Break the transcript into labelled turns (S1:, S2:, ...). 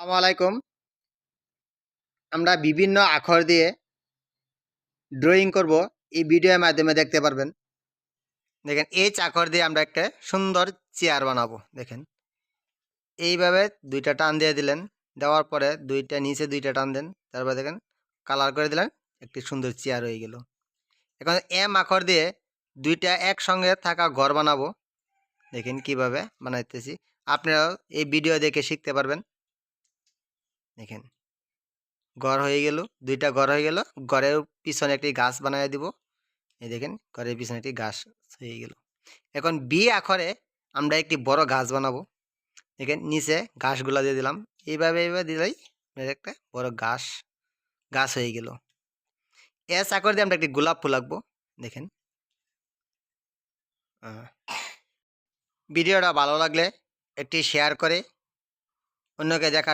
S1: আলাইকুম। আমরা বিভিন্ন আখর দিয়ে ড্রয়িং করব। এই ভিডিওর মাধ্যমে দেখতে পারবেন। দেখেন এই চাকর দিয়ে আমরা একটা সুন্দর চেয়ার বানাবো। দেখেন, এইভাবে দুইটা টান দিয়ে দিলেন। দেওয়ার পরে দুইটা নিচে দুইটা টান দেন। তারপর দেখেন কালার করে দিলেন। একটি সুন্দর চেয়ার হয়ে গেল। এখন এম আখর দিয়ে দুইটা একসঙ্গে থাকা ঘর বানাবো। দেখেন কীভাবে বানাইতেছি। আপনারাও এই ভিডিও দেখে শিখতে পারবেন। দেখেন। ঘর হয়ে গেল, দুইটা ঘর হয়ে গেল, ঘরের পিছনে একটি গাছ বানিয়ে দিব। এই দেখেন, ঘরের পিছনে একটি গাছ হয়ে গেল। এখন বি আখরে আমরা একটি বড় গাছ বানাবো। দেখেন, নিচে ঘাসগুলা দিয়ে দিলাম। এইভাবে এইভাবে দিলেই একটা বড় ঘাস, গাছ হয়ে গেল। এস আখর দিয়ে আমরা একটি গোলাপ ফুল আঁকবো। দেখেন। ভিডিওটা ভালো লাগলে একটি শেয়ার করে অন্যকে দেখার